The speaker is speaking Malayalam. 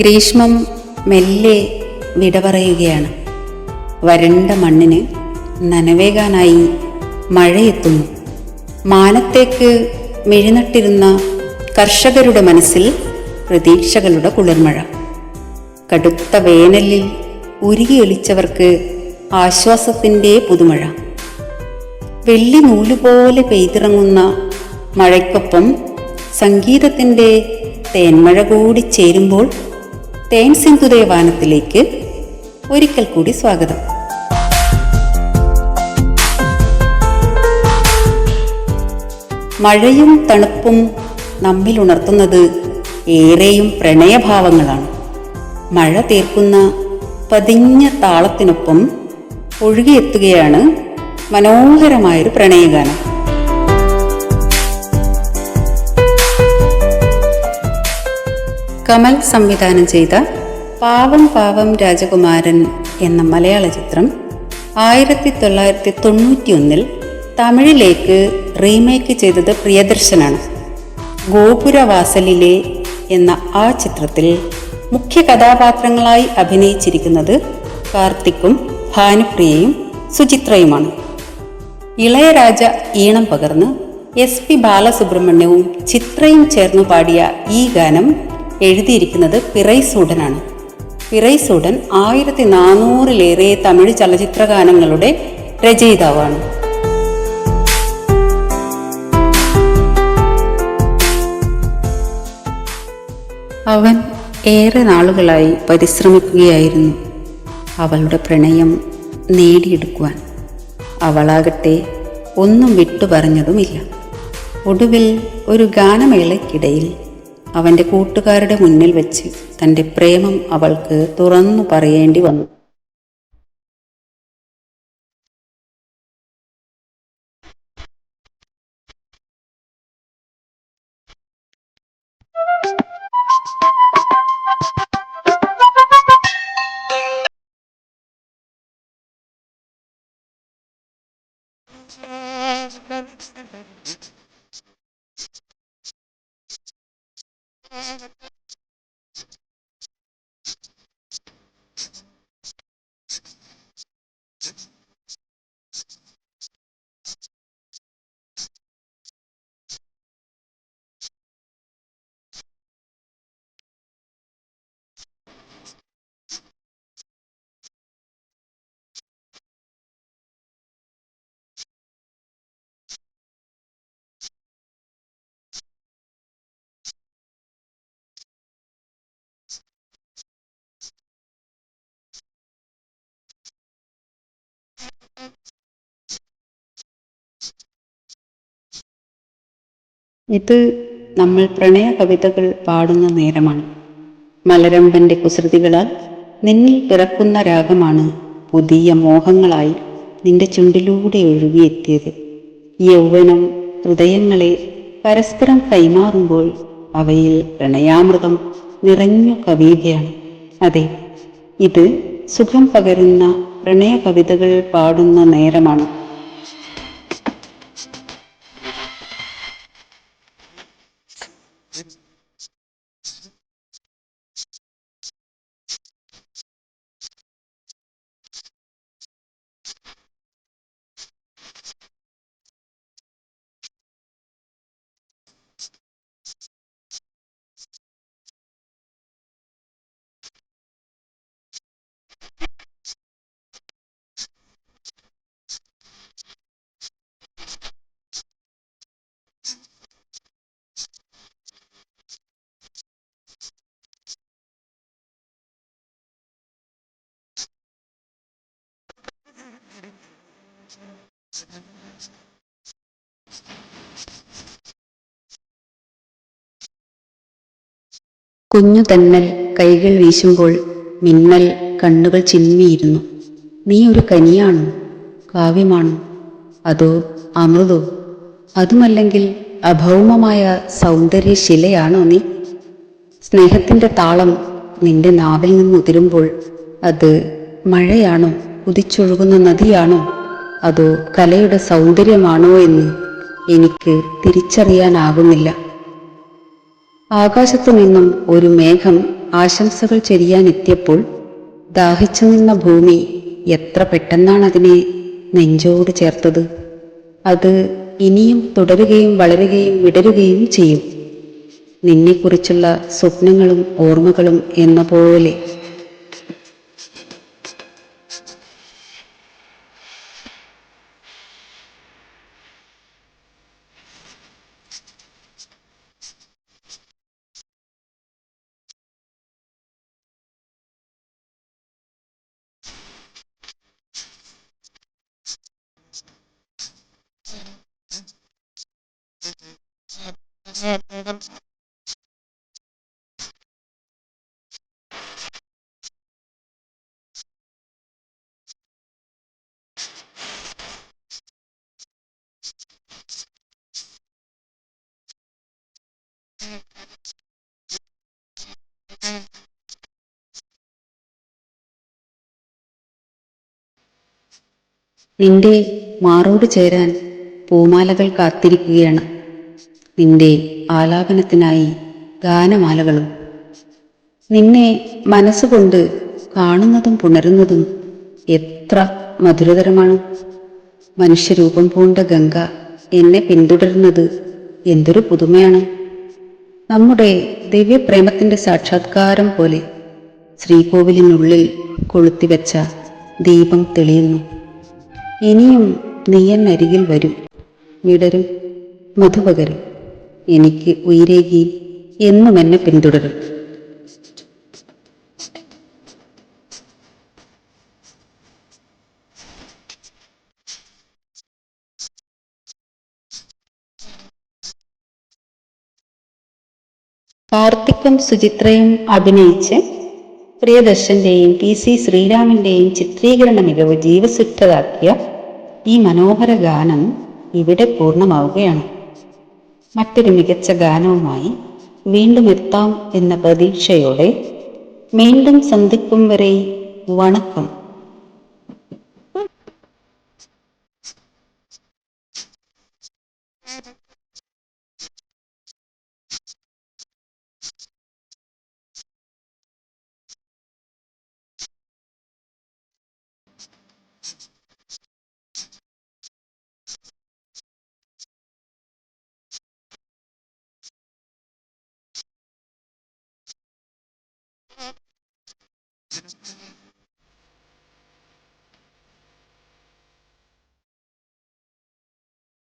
ഗ്രീഷ്മം മെല്ലെ വിട പറയുകയാണ്. വരണ്ട മണ്ണിന് നനവേകാനായി മഴയെത്തുന്നു. മാനത്തേക്ക് മിഴിനട്ടിരുന്ന കർഷകരുടെ മനസ്സിൽ പ്രതീക്ഷകളുടെ കുളിർമഴ. കടുത്ത വേനലിൽ ഉരുകിയൊലിച്ചവർക്ക് ആശ്വാസത്തിന്റെ പുതുമഴ. വെള്ളി നൂലുപോലെ പെയ്തിറങ്ങുന്ന മഴയ്ക്കൊപ്പം സംഗീതത്തിന്റെ തേന്മഴ കൂടി ചേരുമ്പോൾ തേൻ സിന്ധുദേവാനത്തിലേക്ക് ഒരിക്കൽ കൂടി സ്വാഗതം. മഴയും തണുപ്പും നമ്മിൽ ഉണർത്തുന്നത് ഏറെയും പ്രണയഭാവങ്ങളാണ്. മഴ തീർക്കുന്ന പതിഞ്ഞ താളത്തിനൊപ്പം ഒഴുകിയെത്തുകയാണ് മനോഹരമായൊരു പ്രണയഗാനം. കമൽ സംവിധാനം ചെയ്ത പാവം പാവം രാജകുമാരൻ എന്ന മലയാള ചിത്രം ആയിരത്തി തൊള്ളായിരത്തി തൊണ്ണൂറ്റിയൊന്നിൽ തമിഴിലേക്ക് റീമേക്ക് ചെയ്തത് പ്രിയദർശനാണ്. ഗോപുരവാസലിലെ എന്ന ആ ചിത്രത്തിൽ മുഖ്യ കഥാപാത്രങ്ങളായി അഭിനയിച്ചിരിക്കുന്നത് കാർത്തിക്കും ഭാനുപ്രിയയും സുചിത്രയുമാണ്. ഇളയരാജ ഈണം പകർന്ന് എസ് പി ബാലസുബ്രഹ്മണ്യവും ചിത്രയും ചേർന്നു പാടിയ ഈ ഗാനം എഴുതിയിരിക്കുന്നത് പിറൈസൂടനാണ് പിറൈസൂടൻ ആയിരത്തി നാനൂറിലേറെ തമിഴ് ചലച്ചിത്ര ഗാനങ്ങളുടെ രചയിതാവാണ്. അവൻ ഏറെ നാളുകളായി പരിശ്രമിക്കുകയായിരുന്നു. അവളുടെ പ്രണയം നേടിയെടുക്കുവാൻ. അവളാകട്ടെ ഒന്നും വിട്ടു പറഞ്ഞതുമില്ല ഒടുവിൽ ഒരു ഗാനമേളയ്ക്കിടയിൽ അവന്റെ കൂട്ടുകാരുടെ മുന്നിൽ വെച്ച് തന്റെ പ്രേമം അവൾക്ക് തുറന്നു പറയേണ്ടി വന്നു. ഇത് നമ്മൾ പ്രണയ കവിതകൾ പാടുന്ന നേരമാണ്. മലരമ്പന്റെ കുസൃതികളാൽ നിന്നിൽ പിറക്കുന്ന രാഗമാണ് പുതിയ മോഹങ്ങളായി നിന്റെ ചുണ്ടിലൂടെ ഒഴുകിയെത്തിയത്. യൗവനം ഹൃദയങ്ങളെ പരസ്പരം കൈമാറുമ്പോൾ അവയിൽ പ്രണയാമൃതം നിറഞ്ഞു കവിയുകയാണ് അതെ ഇത് സുഖം പകരുന്ന പ്രണയ കവിതകൾ പാടുന്ന നേരമാണ്. കുഞ്ഞു തന്നൽ കൈകൾ വീശുമ്പോൾ മിന്നൽ കണ്ണുകൾ ചിമ്മിയിരുന്നു. നീ ഒരു കനിയാണോ? കാവ്യമാണോ? അതോ അമൃതോ? അതുമല്ലെങ്കിൽ അഭൗമമായ സൗന്ദര്യശിലയാണോ നീ? സ്നേഹത്തിന്റെ താളം നിന്റെ നാവിൽ നിന്ന് ഉതിരുമ്പോൾ അത് മഴയാണോ? കുതിച്ചൊഴുകുന്ന നദിയാണോ? അതോ കലയുടെ സൗന്ദര്യമാണോ എന്ന് എനിക്ക് തിരിച്ചറിയാനാകുന്നില്ല. ആകാശത്തു നിന്നും ഒരു മേഘം ആശംസകൾ ചെരിയാനെത്തിയപ്പോൾ ദാഹിച്ചു നിന്ന ഭൂമി എത്ര പെട്ടെന്നാണ് അതിനെ നെഞ്ചോട് ചേർത്തത്. അത് ഇനിയും തുടരുകയും വളരുകയും വിടരുകയും ചെയ്യും. നിന്നെക്കുറിച്ചുള്ള സ്വപ്നങ്ങളും ഓർമ്മകളും എന്ന പോലെ നിന്റെ മാറോട് ചേരാൻ പൂമാലകൾ കാത്തിരിക്കുകയാണ്. നിന്റെ ആലാപനത്തിനായി ഗാനമാലകളും. നിന്നെ മനസ്സുകൊണ്ട് കാണുന്നതും പുണരുന്നതും എത്ര മധുരതരമാണ്. മനുഷ്യരൂപം പൂണ്ട ഗംഗ എന്നെ പിന്തുടരുന്നത് എന്തൊരു പുതുമയാണ്. നമ്മുടെ ദിവ്യപ്രേമത്തിന്റെ സാക്ഷാത്കാരം പോലെ ശ്രീകോവിലിനുള്ളിൽ കൊളുത്തിവെച്ച ദീപം തെളിയുന്നു. ഇനിയും നീ അരികിൽ വരും. വിടരും. മധുപകരും. എനിക്ക് ഉയരേകി എന്നും എന്നെ പിന്തുടരും. കാർത്തിക്കും സുചിത്രയും അഭിനയിച്ച് പ്രിയദർശന്റെയും പി സി ശ്രീരാമിന്റെയും ചിത്രീകരണ മികവ് ജീവസുറ്റതാക്കിയ ഈ മനോഹര ഗാനം ഇവിടെ പൂർണമാവുകയാണ് മറ്റൊരു മികച്ച ഗാനവുമായി വീണ്ടും എത്താം എന്ന പ്രതീക്ഷയോടെ വീണ്ടും സന്ധിക്കും വരെ വണക്കം